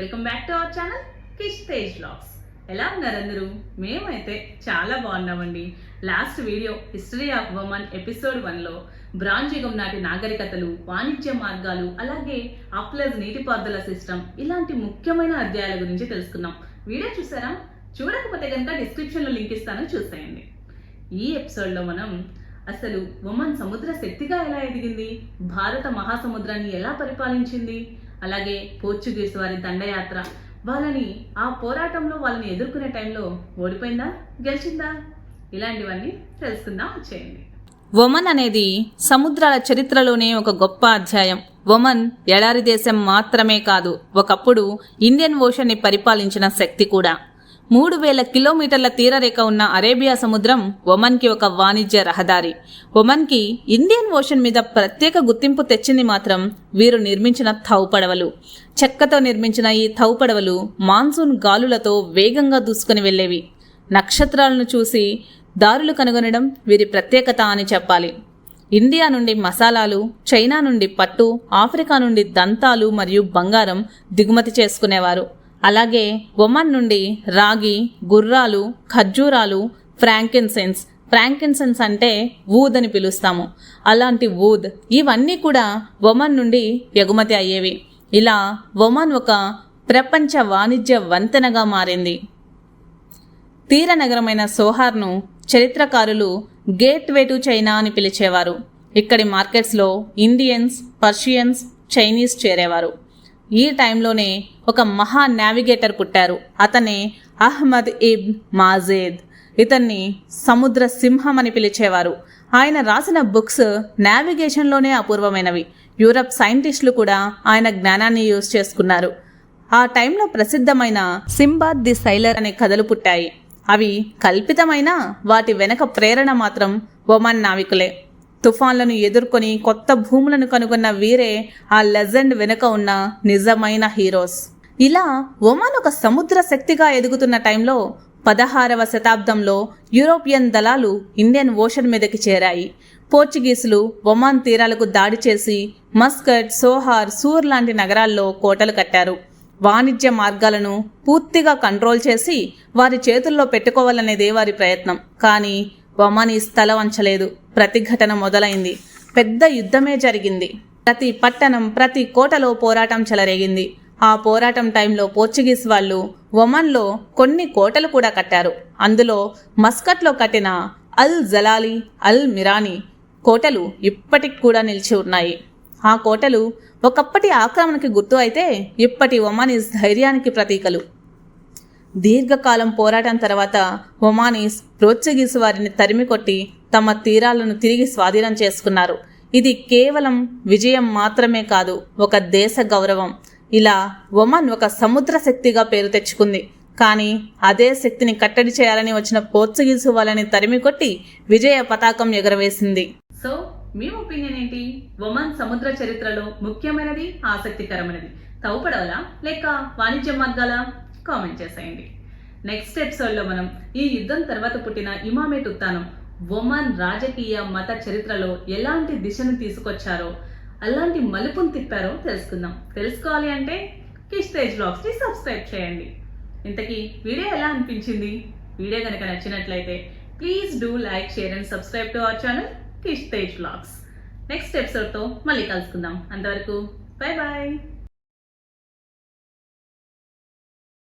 Channel Kish Tej blogs ఎలా ఉన్నారు అందరూ? మేమైతే చాలా బాగున్నామండి. Last video history of Oman episode వన్లో బ్రాంజ్ యుగం నాటి నాగరికతలు వాణిజ్య మార్గాలు అలాగే అప్లస్ నీటిపారుదల సిస్టమ్ ఇలాంటి ముఖ్యమైన అధ్యాయాల గురించి తెలుసుకున్నాం. వీడియో చూసారా? చూడకపోతే కనుక డిస్క్రిప్షన్లో లింక్ ఇస్తాను చూసేయండి. ఈ ఎపిసోడ్లో మనం అసలు ఉమన్ సముద్ర శక్తిగా ఎలా ఎదిగింది? భారత మహాసముద్రాన్ని ఎలా పరిపాలించింది? అలాగే పోర్చుగీస్ వారి దండయాత్ర. వాళ్ళని ఆ పోరాటంలో వాళ్ళని ఎదుర్కొనే టైంలో ఓడిపోయిందా? గెలిచిందా? ఇలాంటివన్నీ తెలుసుకుందాం. చేయండి. ఒమన్ అనేది సముద్రాల చరిత్రలోనే ఒక గొప్ప అధ్యాయం. ఒమన్ ఎడారి దేశం మాత్రమే కాదు ఒకప్పుడు ఇండియన్ ఓషన్ని పరిపాలించిన శక్తి కూడా. మూడు వేల కిలోమీటర్ల తీరరేఖ ఉన్న అరేబియా సముద్రం ఒమన్కి ఒక వాణిజ్య రహదారి. ఒమన్కి ఇండియన్ ఓషన్ మీద ప్రత్యేక గుర్తింపు తెచ్చింది మాత్రం వీరు నిర్మించిన థౌ పడవలు. చెక్కతో నిర్మించిన ఈ థౌ పడవలు మాన్సూన్ గాలులతో వేగంగా దూసుకుని వెళ్ళేవి. నక్షత్రాలను చూసి దారులు కనుగొనడం వీరి ప్రత్యేకత అని చెప్పాలి. ఇండియా నుండి మసాలాలు చైనా నుండి పట్టు ఆఫ్రికా నుండి దంతాలు మరియు బంగారం దిగుమతి చేసుకునేవారు. అలాగే ఒమన్ నుండి రాగి గుర్రాలు ఖర్జూరాలు ఫ్రాంకిన్సెన్స్. ఫ్రాంకిన్సెన్స్ అంటే వూద్ అని పిలుస్తాము. అలాంటి వూద్ ఇవన్నీ కూడా ఒమన్ నుండి ఎగుమతి అయ్యేవి. ఇలా ఒమన్ ఒక ప్రపంచ వాణిజ్య వంతెనగా మారింది. తీర నగరమైన సోహార్ను చరిత్రకారులు గేట్ వే టు చైనా అని పిలిచేవారు. ఇక్కడి మార్కెట్స్లో ఇండియన్స్ పర్షియన్స్ చైనీస్ చేరేవారు. ఈ టైంలోనే ఒక మహా నావిగేటర్ పుట్టారు. అతనే అహ్మద్ ఇబ్ మాజేద్. ఇతన్ని సముద్ర సింహం అని పిలిచేవారు. ఆయన రాసిన బుక్స్ నావిగేషన్లోనే అపూర్వమైనవి. యూరప్ సైంటిస్టులు కూడా ఆయన జ్ఞానాన్ని యూజ్ చేసుకున్నారు. ఆ టైంలో ప్రసిద్ధమైన సింబాద్ ది సైలర్ అనే కథలు పుట్టాయి. అవి కల్పితమైన వాటి వెనక ప్రేరణ మాత్రం ఒమన్ నావికులే. తుఫాన్లను ఎదుర్కొని కొత్త భూములను కనుగొన్న వీరే ఆ లెజెండ్ వెనుక ఉన్న నిజమైన హీరోస్. ఇలా ఒమాన్ ఒక సముద్ర శక్తిగా ఎదుగుతున్న టైంలో పదహారవ శతాబ్దంలో యూరోపియన్ దళాలు ఇండియన్ ఓషన్ మీదకి చేరాయి. పోర్చుగీసులు ఒమాన్ తీరాలకు దాడి చేసి మస్కట్ సోహార్ సూర్ లాంటి నగరాల్లో కోటలు కట్టారు. వాణిజ్య మార్గాలను పూర్తిగా కంట్రోల్ చేసి వారి చేతుల్లో పెట్టుకోవాలనేదే వారి ప్రయత్నం. కానీ వొమాని స్థలం వంచలేదు ప్రతిఘటన మొదలైంది. పెద్ద యుద్ధమే జరిగింది. ప్రతి పట్టణం ప్రతి కోటలో పోరాటం చెలరేగింది. ఆ పోరాటం టైంలో పోర్చుగీస్ వాళ్ళు ఒమన్లో కొన్ని కోటలు కూడా కట్టారు. అందులో మస్కట్లో కట్టిన అల్ జలాలి అల్ మిరాని కోటలు ఇప్పటికి కూడా నిలిచి ఉన్నాయి. ఆ కోటలు ఒకప్పటి ఆక్రమణకి గుర్తు అయితే ఇప్పటి ఒమానీస్ ధైర్యానికి ప్రతీకలు. దీర్ఘకాలం పోరాటం తర్వాత ఒమానీస్ పోర్చుగీస్ వారిని తరిమి కొట్టి తమ తీరాలను తిరిగి స్వాధీనం చేసుకున్నారు. ఇది కేవలం విజయం మాత్రమే కాదు ఒక దేశ గౌరవం. ఇలా ఒమన్ ఒక సముద్ర శక్తిగా పేరు తెచ్చుకుంది. కానీ అదే శక్తిని కట్టడి చేయాలని వచ్చిన పోర్చుగీసు వాళ్ళని తరిమి కొట్టి విజయ పతాకం ఎగరవేసింది. సో మీ ఒపీనియన్ ఏంటి? ఒమన్ సముద్ర చరిత్రలో ముఖ్యమైనది ఆసక్తికరమైనది. తవ్వుపడవలా లేక వాణిజ్య మార్గాల? కామెంట్ చేసేయండి. నెక్స్ట్ ఎపిసోడ్లో మనం ఈ యుద్ధం తర్వాత పుట్టిన ఇమామే తుత్తాను ఒమన్ రాజకీయ మత చరిత్రలో ఎలాంటి దిశను తీసుకొచ్చారో అలాంటి మలుపును తిప్పారో తెలుసుకుందాం. తెలుసుకోవాలి అంటే కిష్ తేజ్ బ్లాగ్స్ని సబ్స్క్రైబ్ చేయండి. ఇంతకీ వీడియో ఎలా అనిపించింది? వీడియో కనుక నచ్చినట్లయితే please do like share and subscribe to our channel Kish Tej vlogs next ఎపిసోడ్తో మళ్ళీ కలుసుకుందాం. అంతవరకు బాయ్ బాయ్